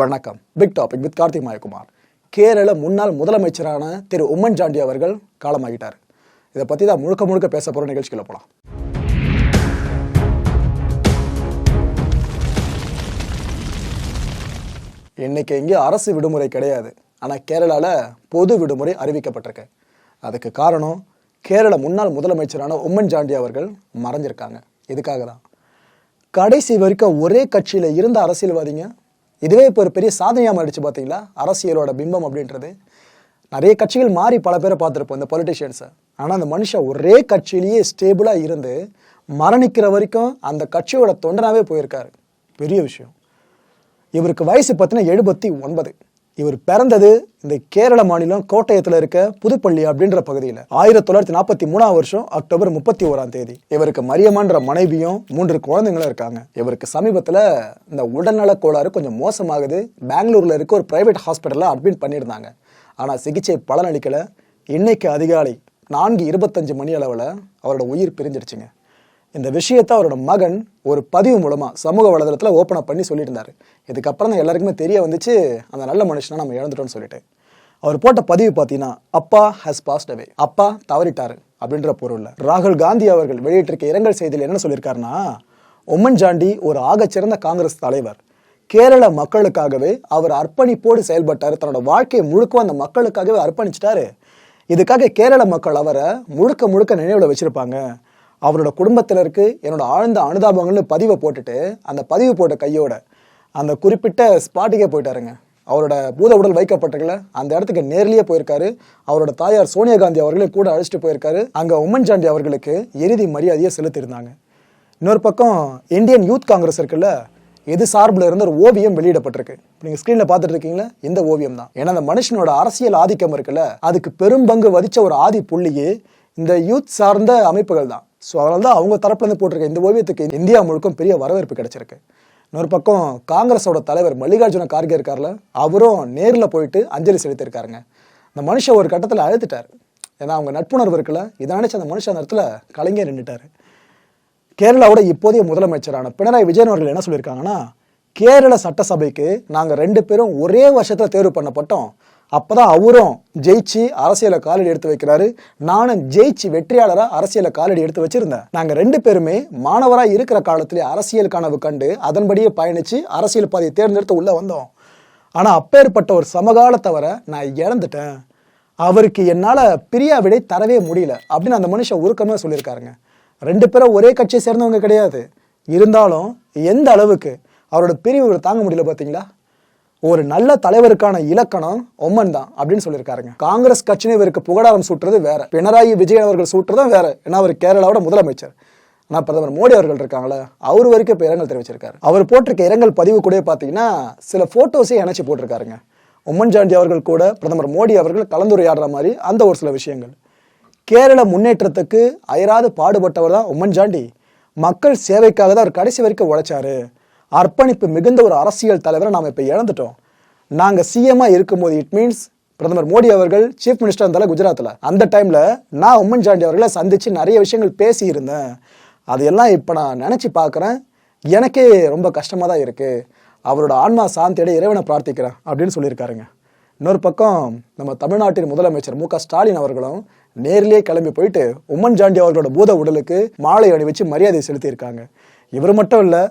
வணக்கம். Big topic with Karthik Mayakumar. Kerala முன்னாள் முதலமைச்சரான திரு உம்மன் சாண்டி அவர்கள் காலமாகிட்டார் இதை பற்றி தான் முழுக்க முழுக்க பேச போகிற நிகழ்ச்சிக்குள்ள போகலாம் இன்னைக்கு இங்கே அரசு விடுமுறை கிடையாது. ஆனால் கேரளாவில் பொது விடுமுறை அறிவிக்கப்பட்டிருக்கு. அதுக்கு காரணம் கேரள முன்னாள் முதலமைச்சரான உம்மன் சாண்டி அவர்கள் மறைஞ்சிருக்காங்க. இதுக்காக தான்? கடைசி வரைக்கும் ஒரே கட்சியில் இருந்த அரசியல்வாதிங்க இதுவே இப்போ ஒரு பெரிய சாதனையாக மாறிடுச்சு பார்த்தீங்களா அரசியலோட பிம்பம் அப்படின்றது. நிறைய கட்சிகள் மாறி பல பேரை பார்த்துருப்போம் இந்த பொலிட்டிஷியன்ஸை ஆனால் அந்த மனுஷன் ஒரே கட்சியிலேயே ஸ்டேபிளாக இருந்து மரணிக்கிற வரைக்கும் அந்த கட்சியோட தொண்டனாகவே போயிருக்காரு. பெரிய விஷயம். இவருக்கு வயசு பார்த்தீங்கன்னா எழுபத்தி ஒன்பது. இவர் பிறந்தது இந்த கேரள மாநிலம் கோட்டயத்தில் இருக்க புதுப்பள்ளி அப்படின்ற பகுதியில். ஆயிரத்தி தொள்ளாயிரத்தி நாற்பத்தி மூணாம் வருஷம் அக்டோபர் முப்பத்தி ஓராம் தேதி. இவருக்கு மரியமான்ற மனைவியும் மூன்று குழந்தைங்களும் இருக்காங்க. இவருக்கு சமீபத்தில் இந்த உடல்நல கோளாறு கொஞ்சம் மோசமாகுது. பெங்களூரில் இருக்க ஒரு பிரைவேட் ஹாஸ்பிட்டலில் அட்மிட் பண்ணியிருந்தாங்க. ஆனால் சிகிச்சை பலனளிக்கலை. இன்னைக்கு அதிகாலை நான்கு இருபத்தஞ்சு மணி அளவில் அவரோட உயிர் பிரிஞ்சிடுச்சுங்க இந்த விஷயத்தை அவரோட மகன் ஒரு பதிவு மூலமாக சமூக வலைதளத்தில் ஓப்பன் அப் பண்ணி சொல்லிட்டு இருந்தார் இதுக்கப்புறம் தான் எல்லாருக்குமே தெரிய வந்துச்சு அந்த நல்ல மனுஷனை நம்ம இழந்துட்டோம்னு சொல்லிட்டு. அவர் போட்ட பதிவு பார்த்தீங்கன்னா அப்பா ஹஸ் பாஸ்ட் அவே அப்பா தவறிட்டாரு அப்படின்ற பொருளில். ராகுல் காந்தி அவர்கள் வெளியிட்டிருக்க இரங்கல் செய்தியில் என்ன சொல்லியிருக்காருன்னா உம்மன் ஜாண்டி ஒரு ஆகச்சிறந்த காங்கிரஸ் தலைவர். கேரள மக்களுக்காகவே அவர் அர்ப்பணிப்போடு செயல்பட்டார். தன்னோட வாழ்க்கையை முழுக்க அந்த மக்களுக்காகவே அர்ப்பணிச்சிட்டாரு. இதுக்காக கேரள மக்கள் அவரை முழுக்க முழுக்க நினைவில் வச்சிருப்பாங்க. அவரோட குடும்பத்தினருக்கு என்னோட ஆழ்ந்த அனுதாபங்கள்னு பதிவை போட்டுட்டு அந்த பதிவு போட்ட கையோட அந்த குறிப்பிட்ட ஸ்பாட்டுக்கே போயிட்டாருங்க. அவரோட பூத உடல் வைக்கப்பட்டிருக்கல அந்த இடத்துக்கு நேர்லேயே போயிருக்காரு. அவரோட தாயார் சோனியா காந்தி அவர்களையும் கூட அழைச்சிட்டு போயிருக்காரு. அங்கே உம்மன் சாண்டி அவர்களுக்கு இறுதி மரியாதையை செலுத்தியிருந்தாங்க. இன்னொரு பக்கம் இந்தியன் யூத் காங்கிரஸ் இருக்குல்ல எது சார்பில் இருந்து ஒரு ஓவியம் வெளியிடப்பட்டிருக்கு. நீங்கள் ஸ்க்ரீனில் பார்த்துட்டு இருக்கீங்களா இந்த ஓவியம் தான். ஏன்னா அந்த மனுஷனோட அரசியல் ஆதிக்கம் இருக்குல்ல அதுக்கு பெரும்பங்கு வதிச்ச ஒரு ஆதி புள்ளியே இந்த யூத் சார்ந்த அமைப்புகள் தான். ஸோ அதனால தான் அவங்க தரப்புலேருந்து போட்டிருக்க இந்த ஓவியத்துக்கு இந்தியா முழுக்கும் பெரிய வரவேற்பு கிடைச்சிருக்கு. இன்னொரு பக்கம் காங்கிரஸோட தலைவர் மல்லிகார்ஜுன கார்கே இருக்கார்ல அவரும் நேரில் போயிட்டு அஞ்சலி செலுத்தியிருக்காருங்க. அந்த மனுஷன் ஒரு கட்டத்தில் அழுத்துட்டார். ஏன்னா அவங்க நட்புணர்வு இருக்குல்ல இதை நினச்சி அந்த மனுஷன் அந்த இடத்துல கலைஞர் நின்றுட்டாரு கேரளாவோட இப்போதைய முதலமைச்சரான பினராயி விஜயன் அவர்கள் என்ன சொல்லியிருக்காங்கன்னா கேரள சட்டசபைக்கு நாங்கள் ரெண்டு பேரும் ஒரே வருஷத்தில் தேர்வு பண்ணப்பட்டோம். அப்போ தான் அவரும் ஜெயிச்சு அரசியலை காலடி எடுத்து வைக்கிறாரு. நானும் ஜெயிச்சு வெற்றியாளராக அரசியலை காலடி எடுத்து வச்சிருந்தேன். நாங்கள் ரெண்டு பேருமே மாணவராக இருக்கிற காலத்திலே அரசியல் கனவு கண்டு அதன்படியே பயணித்து அரசியல் பாதையை தேர்ந்தெடுத்து உள்ளே வந்தோம். ஆனால் அப்பேற்பட்ட ஒரு சமகாலத்தவரை நான் இழந்துட்டேன். அவருக்கு என்னால் பிரியா விடை தரவே முடியல அப்படின்னு அந்த மனுஷன் உருக்கமாக சொல்லியிருக்காருங்க. ரெண்டு பேரும் ஒரே கட்சியை சேர்ந்தவங்க கிடையாது. இருந்தாலும் எந்த அளவுக்கு அவரோட பிரிவு தாங்க முடியல பார்த்தீங்களா ஒரு நல்ல தலைவருக்கான இலக்கணம் ஒம்மன் தான் அப்படின்னு சொல்லியிருக்காருங்க. காங்கிரஸ் கட்சின்னு இவருக்கு புகழாரம் சூட்டுறது வேற. பினராயி விஜயன் அவர்கள் சூட்டுறதும் வேற. ஏன்னா அவர் கேரளாவோட முதலமைச்சர். ஆனா பிரதமர் மோடி அவர்கள் இருக்காங்களே அவர் வரைக்கும் இப்போ இரங்கல் தெரிவிச்சிருக்காரு. அவர் போட்டிருக்க இரங்கல் பதிவு கூட பார்த்தீங்கன்னா சில போட்டோஸே இணைச்சு போட்டிருக்காருங்க. உம்மன் சாண்டி அவர்கள் கூட பிரதமர் மோடி அவர்கள் கலந்துரையாடுற மாதிரி அந்த ஒரு சில விஷயங்கள். கேரள முன்னேற்றத்துக்கு அயராது பாடுபட்டவர் தான் உம்மன் சாண்டி மக்கள் சேவைக்காக தான் அவர் கடைசி வரைக்கும் உழைச்சாரு. அர்ப்பணிப்பு மிகுந்த ஒரு அரசியல் தலைவரை நாம் இப்போ இழந்துட்டோம். நாங்கள் சிஎம்மாக இருக்கும்போது இட் மீன்ஸ் பிரதமர் மோடி அவர்கள் சீஃப் மினிஸ்டர் இருந்தால குஜராத்தில் அந்த டைமில் நான் உம்மன் சாண்டி அவர்களை சந்தித்து நிறைய விஷயங்கள் பேசியிருந்தேன். அதையெல்லாம் இப்போ நான் நினச்சி பார்க்குறேன் எனக்கே ரொம்ப கஷ்டமாக தான் இருக்குது அவரோட ஆன்மா சாந்தியோட இறைவனை பிரார்த்திக்கிறேன் அப்படின்னு சொல்லியிருக்காருங்க. இன்னொரு பக்கம் நம்ம தமிழ்நாட்டின் முதலமைச்சர் மு க ஸ்டாலின் அவர்களும் நேரிலேயே கிளம்பி போயிட்டு உம்மன் சாண்டி அவர்களோட பூத உடலுக்கு மாலை அணிவிச்சு மரியாதை செலுத்தியிருக்காங்க. இவர் மட்டும் இல்லை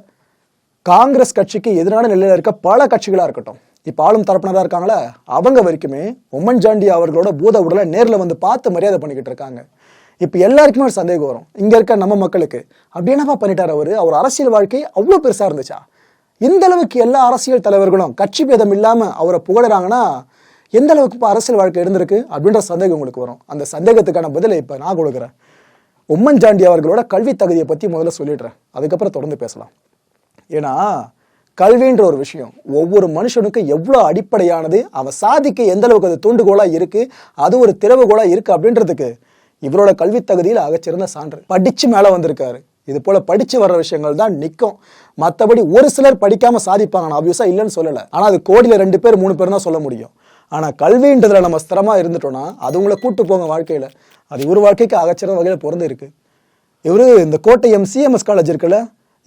காங்கிரஸ் கட்சிக்கு எதிரான நிலையில் இருக்க பல கட்சிகளாக இருக்கட்டும். இப்போ ஆளும் தரப்பினராக இருக்காங்களே அவங்க வரைக்குமே உம்மன் சாண்டி அவர்களோட பூத உடலை நேரில் வந்து பார்த்து மரியாதை பண்ணிக்கிட்டு இருக்காங்க. இப்போ எல்லாருக்குமே ஒரு சந்தேகம் வரும். இங்கே இருக்க நம்ம மக்களுக்கு. அப்படி என்னப்பா பண்ணிட்டார் அவர்? அவர் அரசியல் வாழ்க்கை அவ்வளோ பெருசாக இருந்துச்சா? இந்த அளவுக்கு எல்லா அரசியல் தலைவர்களும் கட்சி பேதம் இல்லாமல் அவரை புகழறாங்கன்னா எந்த அளவுக்கு இப்போ அரசியல் வாழ்க்கை இருந்திருக்கு? அப்படின்ற சந்தேகம் உங்களுக்கு வரும். அந்த சந்தேகத்துக்கான பதிலை இப்போ நான் கொடுக்குறேன். உம்மன் சாண்டி அவர்களோட கல்வி தகுதியை பற்றி முதல்ல சொல்லிடுறேன். அதுக்கப்புறம் தொடர்ந்து பேசலாம். ஏன்னா கல்வின்ற ஒரு விஷயம் ஒவ்வொரு மனுஷனுக்கும் எவ்வளோ அடிப்படையானது அவன் சாதிக்க எந்த அளவுக்கு அது தூண்டுகோலா இருக்கு அது ஒரு திறவுகோலா இருக்கு அப்படின்றதுக்கு இவரோட கல்வி தகுதியில் அகச்சிறந்த சான்று. படிச்சு மேலே வந்திருக்காரு. இது போல படிச்சு வர்ற விஷயங்கள் தான் நிற்கும் மற்றபடி ஒரு சிலர் படிக்காம சாதிப்பாங்க. நான் ஆப்வியஸா இல்லைன்னு சொல்லலை. ஆனா அது கோடியில் ரெண்டு பேர் மூணு பேர் தான் சொல்ல முடியும். ஆனால் கல்வின்றதுல நம்ம ஸ்திரமா இருந்துட்டோம்னா அது உங்களை கூட்டு போங்க வாழ்க்கையில. அது இவர் வாழ்க்கைக்கு அகச்சிறந்த வகையில் பிறந்து இருக்கு. இவரு இந்த கோட்டை எம் சிஎம்எஸ் காலேஜ் இருக்குல்ல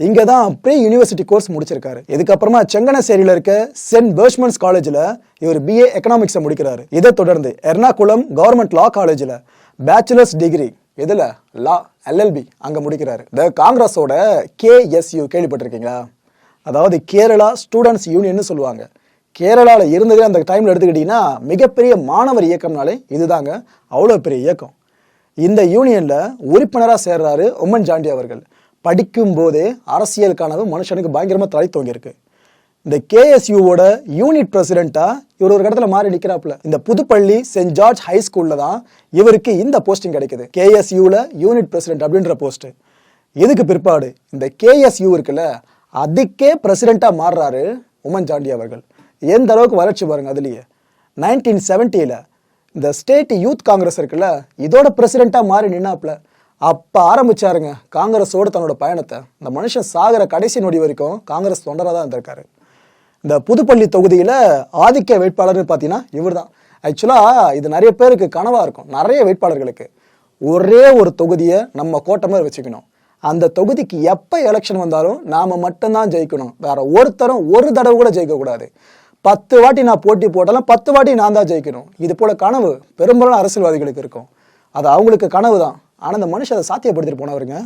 இங்கே தான் ப்ரீ யூனிவர்சிட்டி கோர்ஸ் முடிச்சிருக்காரு. இதுக்கப்புறமா செங்கனசேரியில் இருக்க சென்ட் பேர்ஷ்மன்ஸ் காலேஜில் இவர் பிஏ எக்கனாமிக்ஸை முடிக்கிறாரு. இதை தொடர்ந்து எர்ணாகுளம் கவர்மெண்ட் லா காலேஜில் பேச்சுலர்ஸ் டிகிரி இதில் லா எல்எல்பி அங்கே முடிக்கிறாரு. த காங்கிரஸோட கேஎஸ்யூ கேள்விப்பட்டிருக்கீங்களா? அதாவது கேரளா ஸ்டூடெண்ட்ஸ் யூனியன் சொல்லுவாங்க. கேரளாவில் இருந்ததே அந்த டைமில் எடுத்துக்கிட்டிங்கன்னா மிகப்பெரிய மாணவர் இயக்கம்னாலே இதுதாங்க. அவ்வளோ பெரிய இயக்கம். இந்த யூனியனில் உறுப்பினராக சேர்றாரு உம்மன் ஜாண்டி அவர்கள். படிக்கும்போதே அரசியல் கனவு மனுஷனுக்கு பயங்கரமாக தலை தோங்கியிருக்கு. இந்த கேஎஸ்யூவோட யூனிட் பிரசிடென்ட்டா இவர் ஒரு இடத்துல மாறி நிற்கிறாப்புல இந்த புதுப்பள்ளி சென்ட் ஜார்ஜ் ஹை ஸ்கூல்ல தான் இவருக்கு இந்த போஸ்டிங் கிடைக்குது. கேஎஸ்யூல யூனிட் பிரசிடென்ட் அப்படின்ற போஸ்ட். இதுக்கு பிற்பாடு? இந்த கேஎஸ்யூ இருக்குல்ல அதுக்கே பிரசிடென்ட்டா மாறுறாரு உமன் சாண்டி அவர்கள். எந்த அளவுக்கு வளர்ச்சி பாருங்க அதுலயே. நைன்டீன் செவன்ட்டியில் இந்த ஸ்டேட் யூத் காங்கிரஸ் இருக்குல்ல இதோட பிரசிடென்ட்டா மாறி நின்னாப்புல. அப்போ ஆரம்பிச்சாருங்க. காங்கிரஸோட தன்னோட பயணத்தை. இந்த மனுஷன் சாகிற கடைசி நொடி வரைக்கும் காங்கிரஸ் தொண்டராக தான் இருந்திருக்காரு. இந்த புதுப்பள்ளி தொகுதியில் ஆதிக்க வேட்பாளர்னு பார்த்தீங்கன்னா இவர் தான் ஆக்சுவலாக இது நிறைய பேருக்கு கனவாக இருக்கும். நிறைய வேட்பாளர்களுக்கு. ஒரே ஒரு தொகுதியை நம்ம கோட்டை மாதிரி வச்சுக்கணும். அந்த தொகுதிக்கு எப்போ எலெக்ஷன் வந்தாலும் நாம் மட்டும்தான் ஜெயிக்கணும். வேற ஒருத்தரும் ஒரு தடவை கூட ஜெயிக்கக்கூடாது. பத்து வாட்டி நான் போட்டி போட்டாலும் பத்து வாட்டி நான் தான் ஜெயிக்கணும். இது போல கனவு பெரும்பாலும் அரசியல்வாதிகளுக்கு இருக்கும். அது அவங்களுக்கு கனவு தான் ஆனால் அந்த மனுஷன் அதை சாத்தியப்படுத்திட்டு போனவருங்க.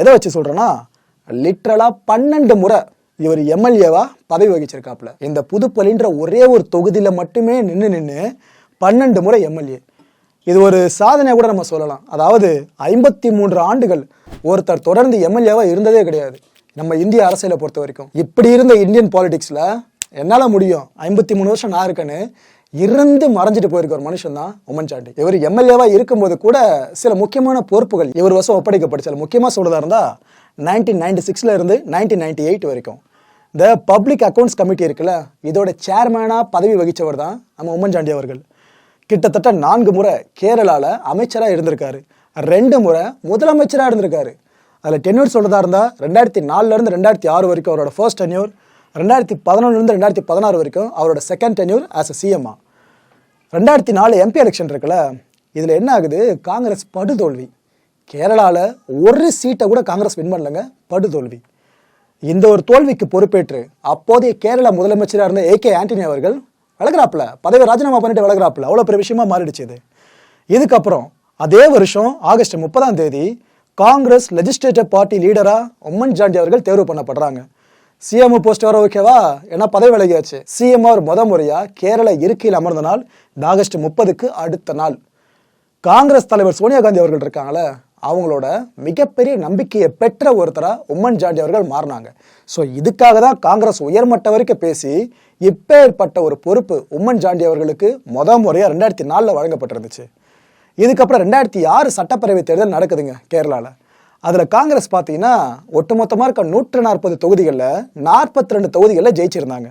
எதை வச்சு சொல்கிறேன்னா லிட்ரலாக பன்னெண்டு முறை இவர் எம்எல்ஏவா பதவி வகிச்சிருக்காப்புல. இந்த புதுப்பள்ளின்ற ஒரே ஒரு தொகுதியில் மட்டுமே நின்று நின்று பன்னெண்டு முறை எம்எல்ஏ இது ஒரு சாதனை கூட நம்ம சொல்லலாம். அதாவது ஐம்பத்தி மூன்று ஆண்டுகள் ஒருத்தர் தொடர்ந்து எம்எல்ஏவாக இருந்ததே கிடையாது. நம்ம இந்திய அரசியலை பொறுத்த வரைக்கும். இப்படி இருந்த இந்தியன் பாலிடிக்ஸில் என்னால் முடியும்? ஐம்பத்தி மூணு வருஷம் நான் இருக்கேன்னு இறந்து மறைஞ்சிட்டு போயிருக்க ஒரு மனுஷன் தான் உமன் சாண்டி இவர் எம்எல்ஏவா இருக்கும்போது கூட சில முக்கியமான பொறுப்புகள் இவர் வருஷம் ஒப்படைக்கப்பட்டு சில முக்கியமாக சொல்றதா இருந்தால் நைன்டீன் நைன்டி சிக்ஸ்ல இருந்து நைன்டீன் நைன்டி எயிட் வரைக்கும். த பப்ளிக் அக்கவுண்ட்ஸ் கமிட்டி இருக்குல்ல இதோட சேர்மேனாக பதவி வகித்தவர் தான் நம்ம உம்மன் சாண்டி அவர்கள். கிட்டத்தட்ட நான்கு முறை கேரளாவில் அமைச்சராக இருந்திருக்காரு. ரெண்டு முறை முதலமைச்சராக இருந்திருக்காரு. அதில் டென்யூர் சொல்றதா இருந்தால் ரெண்டாயிரத்தி நாலுலேருந்து ரெண்டாயிரத்தி ஆறு வரைக்கும் அவரோட ஃபர்ஸ்ட் டென்யூர் ரெண்டாயிரத்தி பதினொன்றுலேருந்து ரெண்டாயிரத்தி பதினாறு வரைக்கும் அவரோட செகண்ட் டென்யூர் ஆஸ் அ சிஎம்மா ரெண்டாயிரத்தி நாலு எம்பி எலெக்ஷன் இருக்குல்ல இதில் என்ன ஆகுது? காங்கிரஸ் படுதோல்வி. கேரளாவில் ஒரு சீட்டை கூட காங்கிரஸ் வின் பண்ணலங்க படுதோல்வி. இந்த ஒரு தோல்விக்கு பொறுப்பேற்று அப்போதைய கேரள முதலமைச்சராக இருந்த ஏ கே ஆண்டனி அவர்கள் விலகிறாப்புல பதவி ராஜினாமா பண்ணிட்டு விலகிறாப்புல அவ்வளோ பெரிய விஷயமா மாறிடுச்சு இது. இதுக்கப்புறம் அதே வருஷம் ஆகஸ்ட் முப்பதாம் தேதி காங்கிரஸ் லெஜிஸ்லேட்டிவ் பார்ட்டி லீடராக உம்மன் ஜாண்டி அவர்கள் தேர்வு பண்ணப்படுறாங்க. சிஎம் போஸ்ட் வர ஓகேவா ஏன்னா பதவி விலகியாச்சு. சிஎம் அவர் முத முறையா கேரள இருக்கையில் அமர்ந்த நாள் இந்த ஆகஸ்ட் முப்பதுக்கு அடுத்த நாள். காங்கிரஸ் தலைவர் சோனியா காந்தி அவர்கள் இருக்காங்களே அவங்களோட மிகப்பெரிய நம்பிக்கையை பெற்ற ஒருத்தரா உம்மன் சாண்டி அவர்கள் மாறினாங்க. ஸோ இதுக்காக தான் காங்கிரஸ் உயர்மட்ட வரைக்கும் பேசி இப்பேற்பட்ட ஒரு பொறுப்பு உம்மன் சாண்டி அவர்களுக்கு முத முறையாக ரெண்டாயிரத்தி நாலில் வழங்கப்பட்டிருந்துச்சு. இதுக்கப்புறம் ரெண்டாயிரத்தி ஆறு சட்டப்பேரவை தேர்தல் நடக்குதுங்க கேரளாவில் அதில் காங்கிரஸ் பார்த்தீங்கன்னா ஒட்டுமொத்தமாக இருக்க நூற்று நாற்பது தொகுதிகளில் நாற்பத்தி ரெண்டு தொகுதிகளில் ஜெயிச்சிருந்தாங்க.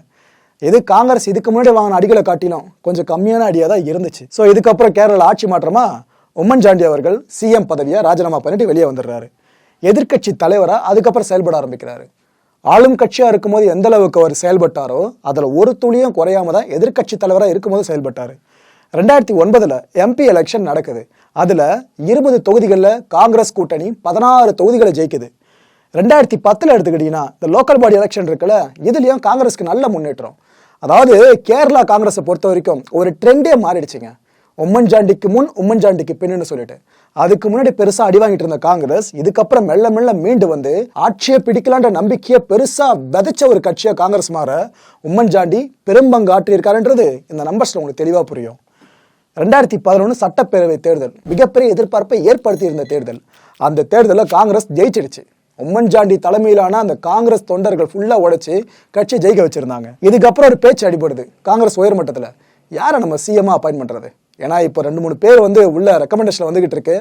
இது காங்கிரஸ் இதுக்கு முன்னாடி வாங்கின அடிகளை காட்டிலும் கொஞ்சம் கம்மியான அடியாக தான் இருந்துச்சு. ஸோ இதுக்கப்புறம் கேரளா ஆட்சி மாற்றமாக உம்மன் சாண்டி அவர்கள் சிஎம் பதவியை ராஜினாமா பண்ணிட்டு வெளியே வந்துடுறாரு. எதிர்க்கட்சி தலைவராக அதுக்கப்புறம் செயல்பட ஆரம்பிக்கிறாரு. ஆளும் கட்சியாக இருக்கும்போது எந்த அளவுக்கு அவர் செயல்பட்டாரோ அதில் ஒரு துளியும் குறையாம தான் எதிர்க்கட்சி தலைவராக இருக்கும்போது செயல்பட்டார். ரெண்டாயிரத்தி ஒன்பதில் எம்பி எலெக்ஷன் நடக்குது. அதில் இருபது தொகுதிகளில் காங்கிரஸ் கூட்டணி பதினாறு தொகுதிகளை ஜெயிக்குது. ரெண்டாயிரத்தி பத்தில் எடுத்துக்கிட்டீங்கன்னா இந்த லோக்கல் பாடி எலெக்ஷன் இருக்குல்ல இதுலேயும் காங்கிரஸ்க்கு நல்ல முன்னேற்றம். அதாவது கேரளா காங்கிரஸை பொறுத்த வரைக்கும் ஒரு ட்ரெண்டே மாறிடுச்சுங்க. உம்மன்சாண்டிக்கு முன் உம்மன்சாண்டிக்கு பின்னு சொல்லிட்டு. அதுக்கு முன்னாடி பெருசாக அடி வாங்கிட்டு இருந்த காங்கிரஸ் இதுக்கப்புறம் மெல்ல மெல்ல மீண்டு வந்து ஆட்சியை பிடிக்கலான்ற நம்பிக்கையை பெருசாக விதைச்ச ஒரு கட்சியாக காங்கிரஸ் மாற உம்மன்சாண்டி பெரும்பங்கு ஆற்றியிருக்காருன்றது இந்த நம்பர்ஸில் உங்களுக்கு தெளிவாக புரியும். ரெண்டாயிரத்தி பதினொன்று சட்டப்பேரவை தேர்தல் மிகப்பெரிய எதிர்பார்ப்பை ஏற்படுத்தி இருந்த தேர்தல். அந்த தேர்தலில் காங்கிரஸ் ஜெயிச்சிடுச்சு. உம்மன்சாண்டி தலைமையிலான அந்த காங்கிரஸ் தொண்டர்கள் ஃபுல்லாக உடைச்சி கட்சி ஜெயிக்க வச்சுருந்தாங்க. இதுக்கப்புறம் ஒரு பேச்சு அடிபடுது. காங்கிரஸ் உயர்மட்டத்தில் யாரை நம்ம சிஎம்மாக அப்பாயின் பண்ணுறது ஏன்னா இப்போ ரெண்டு மூணு பேர் வந்து உள்ள ரெக்கமெண்டேஷன் வந்துகிட்டு இருக்கு.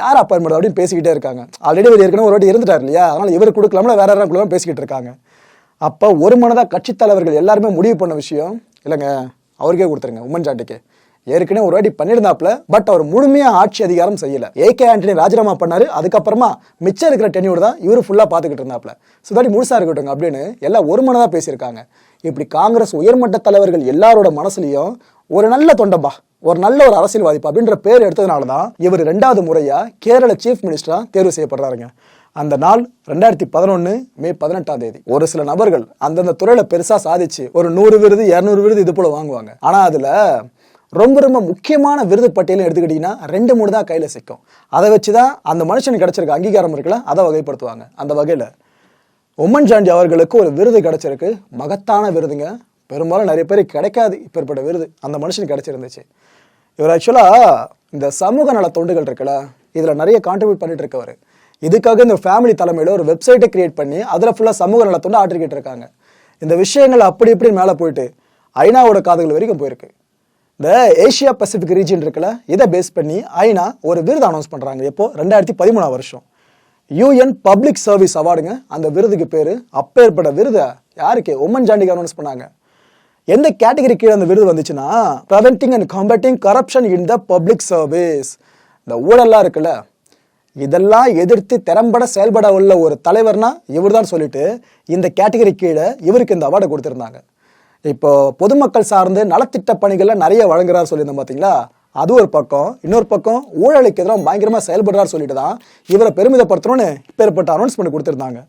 யார் அப்பாயின் பண்ணுறது அப்படின்னு பேசிக்கிட்டே இருக்காங்க. ஆல்ரெடி இவர் ஏற்கனவே ஒரு வாட்டி இருந்துட்டார் இல்லையா? அதனால் இவர் கொடுக்கலாம்ல வேற யாரும் கொடுக்கலாம் பேசிக்கிட்டு இருக்காங்க. அப்போ ஒரு மனதாக கட்சித் தலைவர்கள் எல்லாருமே முடிவு பண்ண விஷயம் இல்லைங்க அவருக்கே கொடுத்துருங்க உம்மன்சாண்டிக்கு ஏற்கனவே ஒரு வாட்டி பண்ணியிருந்தாப்ல பட் அவர் முழுமையா ஆட்சி அதிகாரம் செய்யல. ஏ கே ஆண்டனி ராஜினாமா பண்ணாரு அதுக்கப்புறமா மிச்சம் இருக்கிற டென்யூர் தான் இவரு ஃபுல்லா பாத்துக்கிட்டு இருந்தாப்ல சுதாடி முழுசா இருக்கட்டும் அப்படின்னு எல்லாம் ஒரு மனதா பேசியிருக்காங்க. இப்படி காங்கிரஸ் உயர்மட்ட தலைவர்கள் எல்லாரோட மனசுலயும் ஒரு நல்ல தொண்டம்பா ஒரு நல்ல ஒரு அரசியல்வாதிப்பா அப்படின்ற பேர் எடுத்ததுனால தான் இவர் ரெண்டாவது முறையா கேரள சீஃப் மினிஸ்டரா தேர்வு செய்யப்படுறாருங்க. அந்த நாள் ரெண்டாயிரத்தி பதினொன்று மே பதினெட்டாம் தேதி. ஒரு சில நபர்கள் அந்தந்த துறையில பெருசா சாதிச்சு ஒரு நூறு விருது இரநூறு விருது இது போல வாங்குவாங்க. ஆனா அதுல ரொம்ப ரொம்ப முக்கியமான விருது பட்டியலும் எடுத்துக்கிட்டீங்கன்னா ரெண்டு மூணு தான் கையில் சிக்கும். அதை வச்சு தான் அந்த மனுஷனுக்கு கிடச்சிருக்க அங்கீகாரம் இருக்குல்ல அதை வகைப்படுத்துவாங்க. அந்த வகையில் உம்மன் சாண்டி அவர்களுக்கு ஒரு விருது கிடைச்சிருக்கு. மகத்தான விருதுங்க. பெரும்பாலும் நிறைய பேர் கிடைக்காது இப்பேற்பட்ட விருது. அந்த மனுஷனுக்கு கிடச்சிருந்துச்சு. இவர் ஆக்சுவலாக இந்த சமூக நல தொண்டுகள் இருக்குல்ல இதில் நிறைய கான்ட்ரிபியூட் பண்ணிட்டு இருக்கவர். இதுக்காக இந்த ஃபேமிலி தலைமையில் ஒரு வெப்சைட்டை கிரியேட் பண்ணி அதில் ஃபுல்லாக சமூக நல தொண்டு ஆற்றிக்கிட்டு இருக்காங்க. இந்த விஷயங்கள் அப்படி இப்படி மேலே போயிட்டு ஐநாவோட காதுகள் வரைக்கும் போயிருக்கு. இந்த ஏஷியா பசிபிக் ரீஜன் இருக்குல்ல இதை பேஸ் பண்ணி ஐநா ஒரு விருது அனௌன்ஸ் பண்ணுறாங்க எப்போ? ரெண்டாயிரத்தி பதிமூணாம் வருஷம். யூஎன் பப்ளிக் சர்வீஸ் அவார்டுங்க அந்த விருதுக்கு பேர். அப்பேற்பட்ட விருதை யாருக்கு? உமன் ஜாண்டிக்கு அனௌன்ஸ் பண்ணாங்க. எந்த கேட்டகரி கீழே அந்த விருது வந்துச்சுன்னா preventing and combating corruption in the public service இந்த ஊழல்லாம் இருக்குல்ல இதெல்லாம் எதிர்த்து திறம்பட செயல்பட உள்ள ஒரு தலைவர்னா இவர் தான் சொல்லிட்டு இந்த கேட்டகரி கீழே இவருக்கு இந்த அவார்டை கொடுத்துருந்தாங்க. இப்போ பொதுமக்கள் சார்ந்து நலத்திட்ட பணிகள்ல நிறைய வழங்குறாரு சொல்லியிருந்தோம் பாத்தீங்களா? அது ஒரு பக்கம். இன்னொரு பக்கம் ஊழலுக்கு எதிராக பயங்கரமா செயல்படுறாரு சொல்லிட்டு தான் இவரை பெருமிதப்படுத்தணும்னு இப்பேற்பட்ட அனௌன்ஸ்மெண்ட் கொடுத்துருந்தாங்க.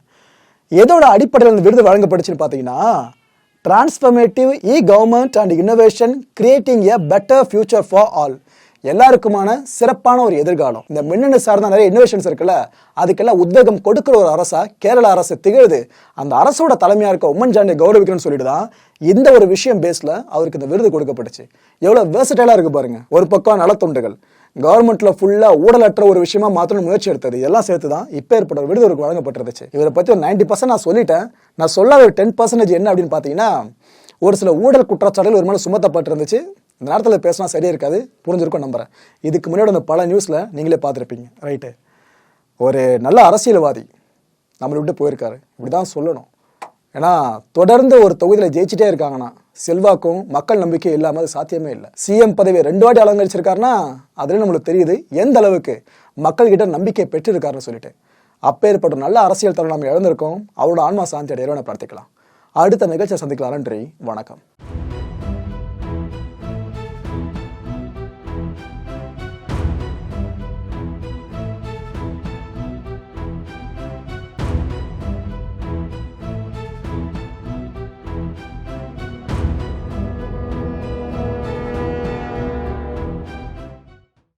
எதோட அடிப்படையில் இந்த விருது வழங்கப்பட்டுச்சுன்னு பார்த்தீங்கன்னா transformative e government and innovation creating a better future for all எல்லாருக்குமான சிறப்பான ஒரு எதிர்காலம். இந்த மின்னணு சார்ந்த நிறைய இன்னோவேஷன்ஸ் இருக்குல்ல அதுக்கெல்லாம் உத்வேகம் கொடுக்கிற ஒரு அரசா கேரள அரசு திகழுது. அந்த அரசோட தலைமையா இருக்க உம்மன் ஜாண்டியை கௌரவிக்கணும்னு சொல்லிட்டு தான் இந்த ஒரு விஷயம் பேஸ்ல அவருக்கு இந்த விருது கொடுக்கப்பட்டுச்சு. எவ்வளவு வேர்சட்டைலா இருக்கு பாருங்க. ஒரு பக்கம் நலத்தொண்டுகள். கவர்மெண்ட்ல ஃபுல்லா ஊழலற்ற ஒரு விஷயமா மாத்தணும் முயற்சி எடுத்தது. இதெல்லாம் சேர்த்து தான் இப்ப ஏற்பட்ட ஒரு விருது அவருக்கு வழங்கப்பட்டிருந்துச்சு. இவரை பத்தி ஒரு நைன்டி பர்சன்ட் நான் சொல்லிட்டேன். நான் சொல்லாத ஒரு டென் பர்சன்டேஜ் என்ன அப்படின்னு பாத்தீங்கன்னா ஒரு சில ஊழல் குற்றச்சாட்டுகள் ஒரு மேலே சுமத்தப்பட்டிருந்துச்சு. இந்த நேரத்தில் பேசினா சரியாக இருக்காது புரிஞ்சிருக்கும் நம்புறேன். இதுக்கு முன்னாடி அந்த பல நியூஸில் நீங்களே பார்த்துருப்பீங்க. ரைட்டு ஒரு நல்ல அரசியல்வாதி நம்மளை விட்டு போயிருக்காரு. இப்படிதான் சொல்லணும். ஏன்னா தொடர்ந்து ஒரு தொகுதியில் ஜெயிச்சிட்டே இருக்காங்கன்னா செல்வாக்கும் மக்கள் நம்பிக்கையும் இல்லாமல் அது சாத்தியமே இல்லை. சிஎம் பதவியை ரெண்டு வாட்டி அலங்கரிச்சிருக்காருன்னா அதுலேயும் நம்மளுக்கு தெரியுது எந்த அளவுக்கு மக்கள்கிட்ட நம்பிக்கை பெற்றிருக்காருன்னு சொல்லிட்டு. அப்பேற்பட்ட நல்ல அரசியல் தலைவர் நம்ம இழந்திருக்கோம். அவரோட ஆன்மா சாந்தி அடைய பிரார்த்திக்கலாம். அடுத்த நிகழ்ச்சியை சந்திக்கலாம். நன்றி. வணக்கம்.